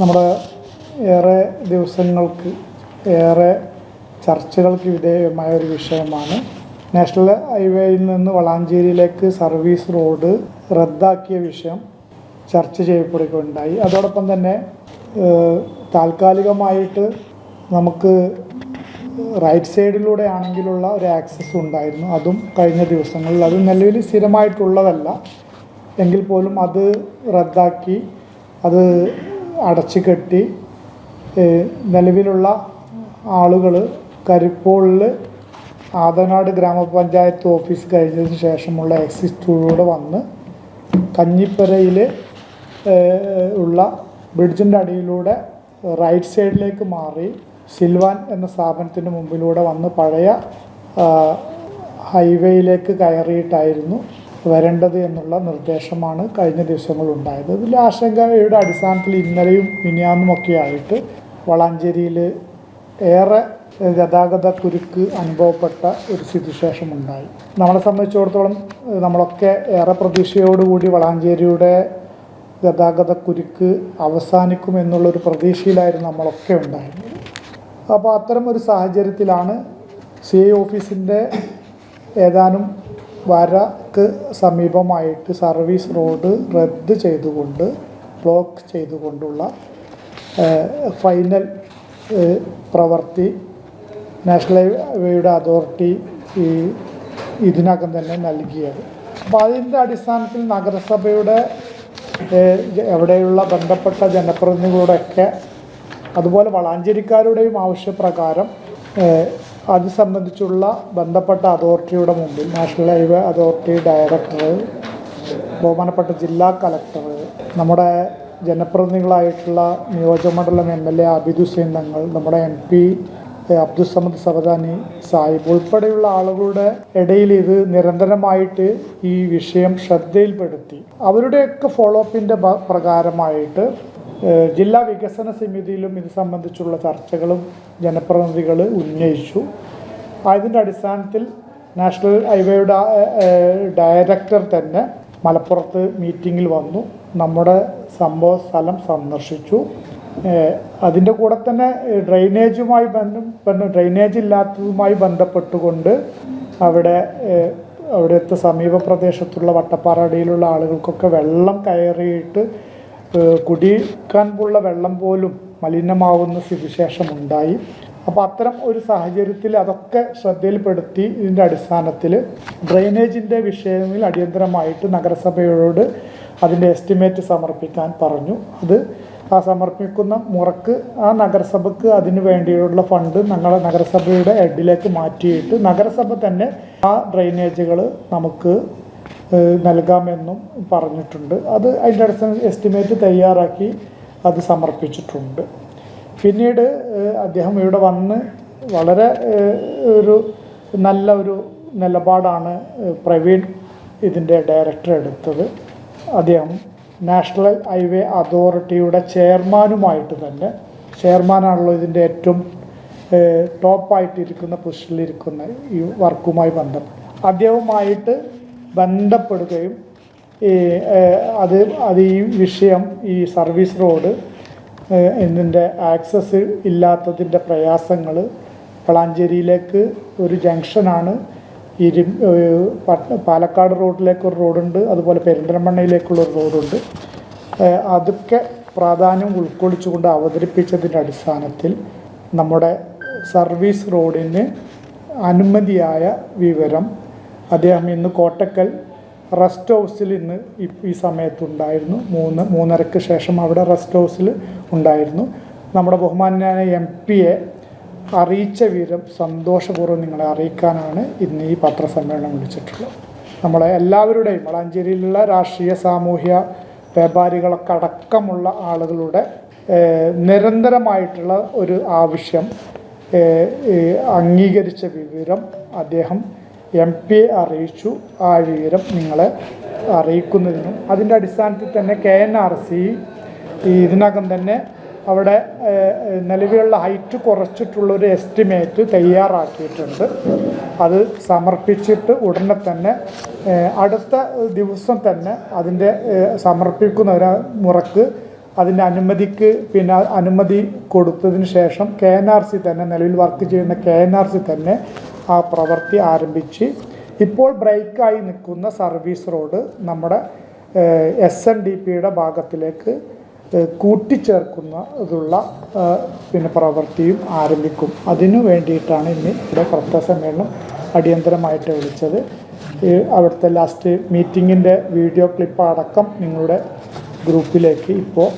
നമ്മുടെ ഏറെ ദിവസങ്ങൾക്ക് ഏറെ ചർച്ചകൾക്ക് വിധേയമായ ഒരു വിഷയമാണ്. നാഷണൽ ഹൈവേയിൽ നിന്ന് വളാഞ്ചേരിയിലേക്ക് സർവീസ് റോഡ് റദ്ദാക്കിയ വിഷയം ചർച്ച ചെയ്യപ്പെടുകയുണ്ടായി. അതോടൊപ്പം തന്നെ താൽക്കാലികമായിട്ട് നമുക്ക് റൈറ്റ് സൈഡിലൂടെ ആണെങ്കിലുള്ള ഒരു ആക്സസ് ഉണ്ടായിരുന്നു. അതും കഴിഞ്ഞ ദിവസങ്ങളിൽ. അത് നിലവിൽ സ്ഥിരമായിട്ടുള്ളതല്ല. എങ്കിൽ പോലും അത് റദ്ദാക്കി അത് അടച്ചു കെട്ടി നിലവിലുള്ള ആളുകൾ കരിപ്പോളിൽ ആദനാട് ഗ്രാമപഞ്ചായത്ത് ഓഫീസ് കഴിഞ്ഞതിന് ശേഷമുള്ള എക്സിറ്റിലൂടെ വന്ന് കഞ്ഞിപ്പരയിൽ ഉള്ള ബ്രിഡ്ജിന്റെ അടിയിലൂടെ റൈറ്റ് സൈഡിലേക്ക് മാറി സിൽവാൻ എന്ന സ്ഥാപനത്തിന്റെ മുമ്പിലൂടെ വന്ന് പഴയ ഹൈവേയിലേക്ക് കയറിയിട്ടായിരുന്നു വരേണ്ടത് എന്നുള്ള നിർദ്ദേശമാണ് കഴിഞ്ഞ ദിവസങ്ങളുണ്ടായത് ഇതിൽ ആശങ്കയുടെ അടിസ്ഥാനത്തിൽ ഇന്നലെയും മിനിയാന്നുമൊക്കെ ആയിട്ട് വളാഞ്ചേരിയിൽ ഏറെ ഗതാഗത കുരുക്ക് അനുഭവപ്പെട്ട ഒരു സ്ഥിതിശേഷം ഉണ്ടായി. നമ്മളെ സംബന്ധിച്ചിടത്തോളം നമ്മളൊക്കെ ഏറെ പ്രതീക്ഷയോടുകൂടി വളാഞ്ചേരിയുടെ ഗതാഗത കുരുക്ക് അവസാനിക്കും എന്നുള്ളൊരു പ്രതീക്ഷയിലായിരുന്നു നമ്മളൊക്കെ ഉണ്ടായിരുന്നത്. അപ്പോൾ അത്തരം ഒരു സാഹചര്യത്തിലാണ് സി ഐ ഓഫീസിന്റെ ഏതാനും വരക്ക് സമീപമായിട്ട് സർവീസ് റോഡ് റദ്ദ് ചെയ്തുകൊണ്ട് ബ്ലോക്ക് ചെയ്തുകൊണ്ടുള്ള ഫൈനൽ പ്രവൃത്തി നാഷണൽ ഹൈവേയുടെ അതോറിറ്റി ഈ ഇതിനകം തന്നെ നൽകിയത്. അപ്പോൾ അതിന്റെ അടിസ്ഥാനത്തിൽ നഗരസഭയുടെ എവിടെയുള്ള ബന്ധപ്പെട്ട ജനപ്രതിനിധികളുടെയൊക്കെ അതുപോലെ വളാഞ്ചേരിക്കാരുടെയും ആവശ്യപ്രകാരം അത് സംബന്ധിച്ചുള്ള ബന്ധപ്പെട്ട അതോറിറ്റിയുടെ മുമ്പിൽ നാഷണൽ ഹൈവേ അതോറിറ്റി ഡയറക്ടർ ബഹുമാനപ്പെട്ട ജില്ലാ കലക്ടർ നമ്മുടെ ജനപ്രതിനിധികളായിട്ടുള്ള നിയോജകമണ്ഡലം M L A Abid Hussain Thangal നമ്മുടെ എം പി അബ്ദുൽ സമദ് സബദാനി സാഹിബ് ഉൾപ്പെടെയുള്ള ആളുകളുടെ ഇടയിൽ ഇത് നിരന്തരമായിട്ട് ഈ വിഷയം ശ്രദ്ധയിൽപ്പെടുത്തി. അവരുടെയൊക്കെ ഫോളോ അപ്പിന്റെ പ്രകാരമായിട്ട് ജില്ലാ വികസന സമിതിയിലും ഇത് സംബന്ധിച്ചുള്ള ചർച്ചകളും ജനപ്രതിനിധികൾ ഉന്നയിച്ചു. അതിന്റെ അടിസ്ഥാനത്തിൽ നാഷണൽ ഹൈവേയുടെ ഡയറക്ടർ തന്നെ മലപ്പുറത്ത് മീറ്റിങ്ങിൽ വന്നു. നമ്മുടെ സംഭവ സ്ഥലം സന്ദർശിച്ചു. അതിന്റെ കൂടെ തന്നെ ഡ്രെയിനേജുമായി ബന്ധം ഡ്രെയിനേജ് ഇല്ലാത്തതുമായി ബന്ധപ്പെട്ടുകൊണ്ട് അവിടെ അവിടുത്തെ സമീപ പ്രദേശത്തുള്ള വട്ടപ്പാറടിയിലുള്ള ആളുകൾക്കൊക്കെ വെള്ളം കയറിയിട്ട് ഏഹ് കുടിക്കാൻ ഉള്ള വെള്ളം പോലും മലിനമാവുന്ന സ്ഥിതിവിശേഷമുണ്ടായി. അപ്പോൾ അത്തരം ഒരു സാഹചര്യത്തിൽ അതൊക്കെ ശ്രദ്ധയിൽപ്പെടുത്തി ഇതിന്റെ അടിസ്ഥാനത്തിൽ ഡ്രെയിനേജിന്റെ വിഷയങ്ങളിൽ അടിയന്തരമായിട്ട് നഗരസഭയോട് അതിന്റെ എസ്റ്റിമേറ്റ് സമർപ്പിക്കാൻ പറഞ്ഞു. അത് ആ സമർപ്പിക്കുന്ന മുറക്ക് ആ നഗരസഭയ്ക്ക് അതിനു വേണ്ടിയുള്ള ഫണ്ട് ഞങ്ങളെ നഗരസഭയുടെ ഹെഡിലേക്ക് മാറ്റിയിട്ട് നഗരസഭ തന്നെ ആ ഡ്രെയിനേജുകൾ നമുക്ക് നൽകാമെന്നും പറഞ്ഞിട്ടുണ്ട്. അത് അതിന്റെ അടിസ്ഥാന എസ്റ്റിമേറ്റ് തയ്യാറാക്കി അത് സമർപ്പിച്ചിട്ടുണ്ട്. പിന്നീട് അദ്ദേഹം ഇവിടെ വന്ന് വളരെ ഒരു നല്ല ഒരു നിലപാടാണ് പ്രവീൺ ഇതിന്റെ ഡയറക്ടർ എടുത്തത്. അദ്ദേഹം നാഷണൽ ഹൈവേ അതോറിറ്റിയുടെ ചെയർമാനുമായിട്ട് തന്നെ ചെയർമാനാണല്ലോ ഇതിന്റെ ഏറ്റവും ടോപ്പായിട്ടിരിക്കുന്ന പൊസിഷനിലിരിക്കുന്ന ഈ വർക്കുമായി ബന്ധപ്പെട്ട്. അദ്ദേഹവുമായിട്ട് ബന്ധപ്പെടുകയും ഈ അത് അത് ഈ വിഷയം ഈ സർവീസ് റോഡ് എന്നിന്റെ ആക്സസ് ഇല്ലാത്തതിന്റെ പ്രയാസങ്ങൾ പളാഞ്ചേരിയിലേക്ക് ഒരു ജംഗ്ഷനാണ്. ഇരു പാലക്കാട് റോഡിലേക്ക് ഒരു റോഡുണ്ട് അതുപോലെ പെരിന്തൽമണ്ണയിലേക്കുള്ള ഒരു റോഡുണ്ട്. അതൊക്കെ പ്രാധാന്യം ഉൾക്കൊള്ളിച്ചുകൊണ്ട് അവതരിപ്പിച്ചതിന്റെ അടിസ്ഥാനത്തിൽ നമ്മുടെ സർവീസ് റോഡിന് അനുമതിയായ വിവരം അദ്ദേഹം ഇന്ന് കോട്ടക്കൽ റെസ്റ്റ് ഹൗസിൽ ഇന്ന് ഈ സമയത്തുണ്ടായിരുന്നു. മൂന്ന് മൂന്നരക്ക് ശേഷം അവിടെ റെസ്റ്റ് ഹൗസിൽ ഉണ്ടായിരുന്നു. നമ്മുടെ ബഹുമാനായ എം പിയെ അറിയിച്ച വിവരം സന്തോഷപൂർവം നിങ്ങളെ അറിയിക്കാനാണ് ഇന്ന് ഈ പത്രസമ്മേളനം വിളിച്ചിട്ടുള്ളത്. നമ്മളെ എല്ലാവരുടെയും വളാഞ്ചേരിയിലുള്ള രാഷ്ട്രീയ സാമൂഹ്യ വ്യാപാരികളൊക്കെ അടക്കമുള്ള ആളുകളുടെ നിരന്തരമായിട്ടുള്ള ഒരു ആവശ്യം അംഗീകരിച്ച വിവരം അദ്ദേഹം എം പി അറിയിച്ചു. ആ വിവരം നിങ്ങളെ അറിയിക്കുന്നതിനും അതിന്റെ അടിസ്ഥാനത്തിൽ തന്നെ കെ എൻ ആർ സി ഇതിനകം തന്നെ അവിടെ നിലവിലുള്ള ഹൈറ്റ് കുറച്ചിട്ടുള്ള ഒരു എസ്റ്റിമേറ്റ് തയ്യാറാക്കിയിട്ടുണ്ട്. അത് സമർപ്പിച്ചിട്ട് ഉടനെ തന്നെ അടുത്ത ദിവസം തന്നെ അതിന്റെ സമർപ്പിക്കുന്ന ഒരു മുറക്ക് അതിന്റെ അനുമതിക്ക് പിന്നെ അനുമതി കൊടുത്തതിന് ശേഷം കെ എൻ ആർ സി തന്നെ നിലവിൽ വർക്ക് ചെയ്യുന്ന കെ എൻ ആർ സി തന്നെ ആ പ്രവൃത്തി ആരംഭിച്ച് ഇപ്പോൾ ബ്രേക്കായി നിൽക്കുന്ന സർവീസ് റോഡ് നമ്മുടെ എസ് എൻ ഡി പിയുടെ ഭാഗത്തിലേക്ക് ഏഹ് കൂട്ടിച്ചേർക്കുന്ന ഇതുള്ള പിന്നെ പ്രവൃത്തിയും ആരംഭിക്കും. അതിനു വേണ്ടിയിട്ടാണ് ഇന്ന് ഇവിടെ വാർത്താ സമ്മേളനം അടിയന്തരമായിട്ട് വിളിച്ചത്. അവിടുത്തെ ലാസ്റ്റ് മീറ്റിങ്ങിന്റെ വീഡിയോ ക്ലിപ്പ് അടക്കം നിങ്ങളുടെ ഗ്രൂപ്പിലേക്ക് ഇപ്പോൾ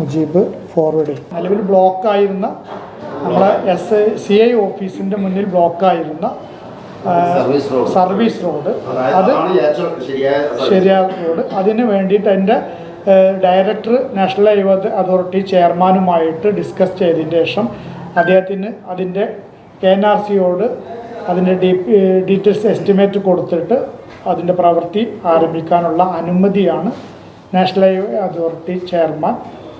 മുജീബ് ഫോർവേഡ് ചെയ്യും. നിലവിൽ ബ്ലോക്കായിരുന്ന നമ്മളെ എസ് സി ഐ ഓഫീസിന്റെ മുന്നിൽ ബ്ലോക്കായിരുന്ന സർവീസ് റോഡ്. അത് ശരിയായ റോഡ്. അതിന് വേണ്ടിയിട്ട് എന്റെ ഡയറക്ടർ നാഷണൽ ഹൈവേ അതോറിറ്റി ചെയർമാനുമായിട്ട് ഡിസ്കസ് ചെയ്തതിന് ശേഷം അദ്ദേഹത്തിന് അതിന്റെ കെ എൻ ആർ സിയോട് അതിന്റെ ഡി ഡീറ്റെയിൽസ് എസ്റ്റിമേറ്റ് കൊടുത്തിട്ട് അതിന്റെ പ്രവൃത്തി ആരംഭിക്കാനുള്ള അനുമതിയാണ് national highway authority chairman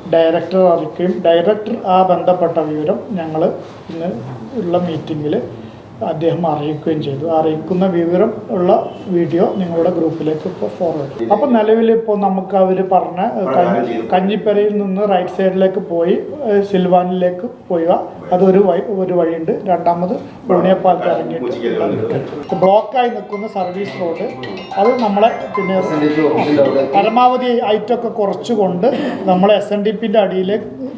director അറിയിക്കുകയും ഡയറക്ടർ ആ ബന്ധപ്പെട്ട വിവരം ഞങ്ങൾ ഇന്ന് ഉള്ള മീറ്റിങ്ങിൽ അദ്ദേഹം അറിയിക്കുകയും ചെയ്തു. അറിയിക്കുന്ന വിവരം ഉള്ള വീഡിയോ നിങ്ങളുടെ ഗ്രൂപ്പിലേക്ക് ഇപ്പോൾ ഫോർവേഡ് ചെയ്യും അപ്പോൾ നിലവിൽ ഇപ്പോൾ നമുക്ക് അവർ പറഞ്ഞ കഞ്ഞിപ്പരയിൽ നിന്ന് റൈറ്റ് സൈഡിലേക്ക് പോയി സിൽവാനിലേക്ക് പോയുക. അതൊരു വഴി ഒരു വഴിയുണ്ട്. രണ്ടാമത് ഉണിയപ്പാലത്ത് ഇറങ്ങിയിട്ട്. ബ്ലോക്കായി നിൽക്കുന്ന സർവീസ് റോഡ് അത് നമ്മളെ പിന്നെ പരമാവധി ഹൈറ്റൊക്കെ കുറച്ചുകൊണ്ട് നമ്മളെ എസ് എൻ ഡി പിന്റെ അടിയിൽ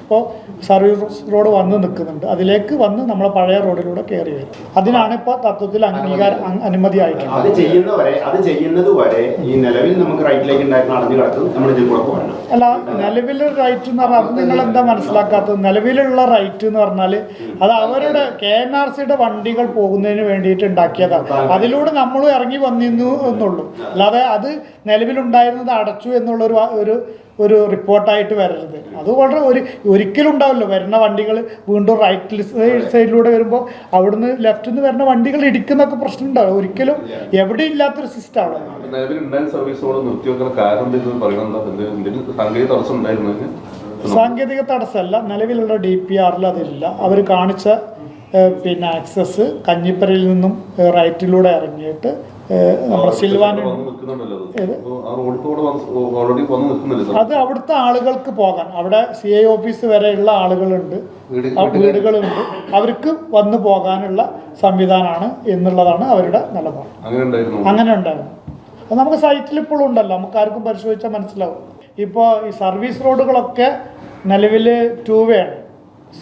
ഇപ്പോൾ സർവീസ് റോഡ് വന്ന് നിൽക്കുന്നുണ്ട്. അതിലേക്ക് വന്ന് നമ്മളെ പഴയ റോഡിലൂടെ കയറി വരും. അതിനാണ് ഇപ്പൊ തത്വത്തിൽ അംഗീകാരം അ- അനുമതി ആയിട്ടുള്ളത് അത് ചെയ്യുന്നവരെ അത് ചെയ്യുന്നത് വരെ ഈ നിലവിൽ നമുക്ക് റൈറ്റിലേക്ക് ഉണ്ടായിരുന്ന അടഞ്ഞു കിടക്കും. നമ്മൾ ഇതിൽ കൂടെ പോകണം. അല്ല നിലവിൽ റൈറ്റ് എന്ന് പറഞ്ഞാൽ അത് നിങ്ങൾ എന്താ മനസ്സിലാക്കാത്തത്? നിലവിലുള്ള റൈറ്റ് എന്ന് പറഞ്ഞാൽ അത് അവരുടെ കെ എൻ ആർ സിയുടെ വണ്ടികൾ പോകുന്നതിന് വേണ്ടിയിട്ട് ഉണ്ടാക്കിയതാണ്. അതിലൂടെ നമ്മളും ഇറങ്ങി വന്നിരുന്നു എന്നുള്ളൂ. അല്ലാതെ അത് നിലവിലുണ്ടായിരുന്നത് അടച്ചു എന്നുള്ള ഒരു ഒരു റിപ്പോർട്ടായിട്ട് വരരുത്. അത് വളരെ ഒരു ഒരിക്കലും ഉണ്ടാവില്ല. വരുന്ന വണ്ടികൾ വീണ്ടും റൈറ്റ് സൈഡിലൂടെ വരുമ്പോൾ അവിടുന്ന് ലെഫ്റ്റിൽ നിന്ന് വരുന്ന വണ്ടികൾ ഇടിക്കുന്നൊക്കെ പ്രശ്നം ഉണ്ടാവും ഒരിക്കലും എവിടെ ഇല്ലാത്തൊരു സിസ്റ്റമാണ് സാങ്കേതിക തടസ്സമല്ല നിലവിലുള്ള ഡി പി ആറിൽ അതില്ല. അവർ കാണിച്ച പിന്നെ ആക്സസ് കഞ്ഞിപ്പരയിൽ നിന്നും റൈറ്റിലൂടെ ഇറങ്ങിയിട്ട് അത്. അവിടുത്തെ ആളുകൾക്ക് പോകാൻ. അവിടെ സി ഐ ഓഫീസ് വരെയുള്ള ആളുകളുണ്ട്. വീടുകളുണ്ട്. അവർക്ക് വന്നു പോകാനുള്ള സംവിധാനമാണ് എന്നുള്ളതാണ് അവരുടെ നിലപാട്. അങ്ങനെ ഉണ്ടായിരുന്നു. അങ്ങനെ ഉണ്ടായിരുന്നു. അത് നമുക്ക് സൈറ്റിൽ ഇപ്പോഴും ഉണ്ടല്ലോ. നമുക്ക് ആർക്കും പരിശോധിച്ചാൽ മനസ്സിലാവും. ഇപ്പോൾ ഈ സർവീസ് റോഡുകളൊക്കെ നിലവിൽ ടൂ വേ ആണ്.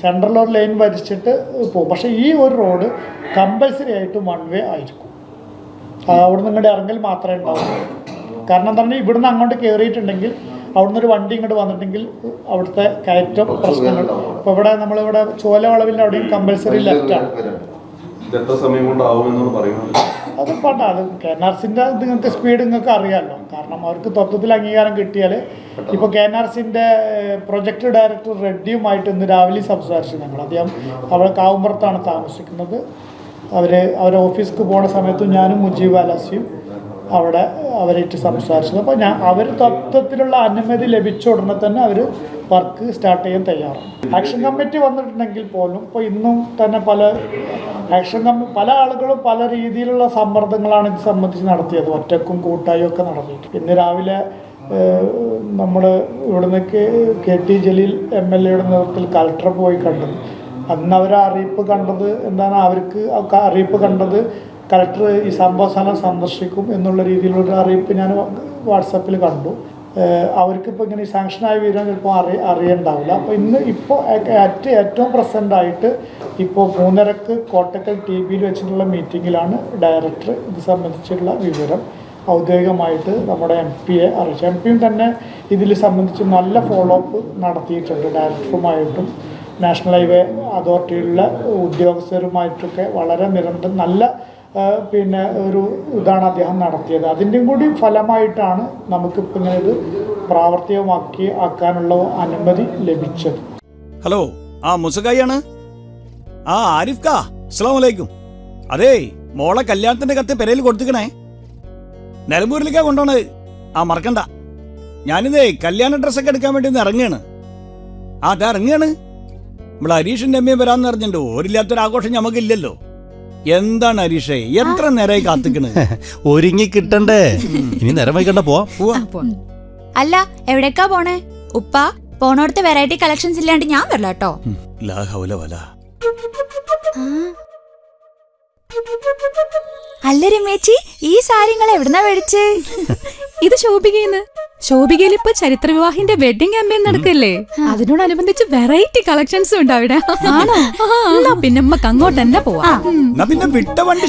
സെൻട്രൽ ഒരു ലൈൻ വരിച്ചിട്ട് പോകും. പക്ഷേ ഈ ഒരു റോഡ് കമ്പൽസറി ആയിട്ട് വൺ വേ ആയിരിക്കും. ആ, ഇങ്ങോട്ട് ഇറങ്ങൽ മാത്രമേ ഉണ്ടാവുള്ളൂ. കാരണം തന്നെ ഇവിടുന്ന് അങ്ങോട്ട് കയറിയിട്ടുണ്ടെങ്കിൽ അവിടുന്ന് ഒരു വണ്ടി ഇങ്ങോട്ട് വന്നിട്ടുണ്ടെങ്കിൽ അവിടുത്തെ കയറ്റം പ്രശ്നങ്ങൾ. ഇപ്പോൾ ഇവിടെ നമ്മളിവിടെ ചോല വളവിന്റെ അവിടെയും കമ്പൽസറി ലെഫ്റ്റാണ് അത് പണ്ട അത് കെ എൻ ആർ സിന്റെ നിങ്ങൾക്ക് സ്പീഡ് നിങ്ങൾക്ക് അറിയാമല്ലോ കാരണം അവർക്ക് തത്വത്തിൽ അംഗീകാരം കിട്ടിയാൽ ഇപ്പോൾ കെ എൻ ആർ സിന്റെ പ്രൊജക്ട് ഡയറക്ടർ റെഡ്ഡിയുമായിട്ട് ഇന്ന് രാവിലെ സംസാരിച്ചു ഞങ്ങൾ അദ്ദേഹം അവിടെ കാവുമ്പുറത്താണ് താമസിക്കുന്നത്. അവർ അവരെ ഓഫീസിക്ക് പോണ സമയത്തും ഞാനും മുജീബ് അലസിയും അവിടെ അവരായിട്ട് സംസാരിച്ചത്. അപ്പോൾ ഞാൻ അവർ തത്വത്തിലുള്ള അനുമതി ലഭിച്ച ഉടനെ തന്നെ അവർ വർക്ക് സ്റ്റാർട്ട് ചെയ്യാൻ തയ്യാറാണ്. ആക്ഷൻ കമ്മിറ്റി വന്നിട്ടുണ്ടെങ്കിൽ പോലും ഇപ്പോൾ ഇന്നും തന്നെ പല ആക്ഷൻ കമ്മി പല ആളുകളും പല രീതിയിലുള്ള സമ്മർദ്ദങ്ങളാണ് ഇത് സംബന്ധിച്ച് നടത്തിയത്. ഒറ്റക്കും കൂട്ടായും ഒക്കെ നടന്നിട്ട്. ഇന്ന് രാവിലെ നമ്മൾ ഇവിടുന്ന് K T Jaleel M L എയുടെ നേതൃത്വത്തിൽ കലക്ടറെ പോയി കണ്ടത്. അന്ന് അവർ അറിയിപ്പ് കണ്ടത് എന്താണ് അവർക്ക് അറിയിപ്പ് കണ്ടത് കലക്ടർ ഈ സംഭവ സന്ദർശിക്കും എന്നുള്ള രീതിയിലുള്ള അറിയിപ്പ് ഞാൻ വാട്സപ്പിൽ കണ്ടു. അവർക്ക് അവർക്കിപ്പോൾ ഇങ്ങനെ സാങ്ഷനായ വിവരം ചിലപ്പോൾ അറി അറിയണ്ടാവില്ല. അപ്പോൾ ഇന്ന് ഇപ്പോൾ ഏറ്റവും ഏറ്റവും പ്രസന്റ് ആയിട്ട് ഇപ്പോൾ മൂന്നരക്ക് കോട്ടക്കൽ ടി വിയിൽ വെച്ചിട്ടുള്ള മീറ്റിങ്ങിലാണ് ഡയറക്ടർ ഇത് സംബന്ധിച്ചുള്ള വിവരം ഔദ്യോഗികമായിട്ട് നമ്മുടെ എം പിയെ അറിയിച്ചു എം പിയും തന്നെ ഇതിൽ സംബന്ധിച്ച് നല്ല ഫോളോ അപ്പ് നടത്തിയിട്ടുണ്ട് ഡയറക്ടറുമായിട്ടും. നാഷണൽ ഹൈവേ അതോറിറ്റിയിലുള്ള ഉദ്യോഗസ്ഥരുമായിട്ടൊക്കെ വളരെ നിരന്തരം നല്ല പിന്നെ ഒരു ഇതാണ് അദ്ദേഹം നടത്തിയത്. അതിന്റെയും കൂടി ഫലമായിട്ടാണ് നമുക്കിപ്പോൾ ഇങ്ങനെ ഇത് പ്രാവർത്തികമാക്കി ആക്കാനുള്ള അനുമതി ലഭിച്ചത്. ഹലോ ആ മുസകായാണ് ആ ആരിഫ് കാ അസ്സലാമലൈക്കും. അതേ മോളെ കല്യാണത്തിന്റെ കത്ത് പെരയിൽ കൊടുത്തിക്കണേ. നിലമ്പൂരിലേക്കാ കൊണ്ടുപോണത്. ആ മറക്കണ്ട. ഞാനിതേ കല്യാണ ഡ്രസ്സൊക്കെ എടുക്കാൻ വേണ്ടി ഒന്ന് ഇറങ്ങുകയാണ് ആ അത് ഇറങ്ങുകയാണ് നമ്മൾ ഹരീഷിന്റെ അമ്മയും വരാന്ന് പറഞ്ഞിട്ടുണ്ട്. ഓരില്ലാത്തൊരു ആഘോഷം നമുക്കില്ലല്ലോ എന്താണ് ഹരീഷേ? എത്ര നേരമായി കാത്തിക്കണ്? ഒരുങ്ങി കിട്ടണ്ടേ? ഇനി നേരം വൈകണ്ട പോവാം. പോവാ. അല്ല എവിടേക്കാ പോണേ? ഉപ്പ പോണോടത്തെ വെറൈറ്റി കളക്ഷൻസ് ഇല്ലാണ്ട് ഞാൻ വരില്ല കേട്ടോ. അല്ല രമേച്ചി ഈ സാരിങ്ങൾ എവിടുന്നാ മേടിച്ച്? ഇത് ശോഭികയെന്ന് ശോഭികയിൽ ഇപ്പൊ ചരിത്ര വിവാഹിന്റെ വെഡിങ് ക്യാമ്പയിൻ നടക്കല്ലേ അതിനോടനുബന്ധിച്ച് വെറൈറ്റി കളക്ഷൻസും ഉണ്ട് അവിടെ. ആണോ? പിന്നെ നമുക്ക് അങ്ങോട്ട് തന്നെ പോവാം പിന്നെ വിട്ട വണ്ടി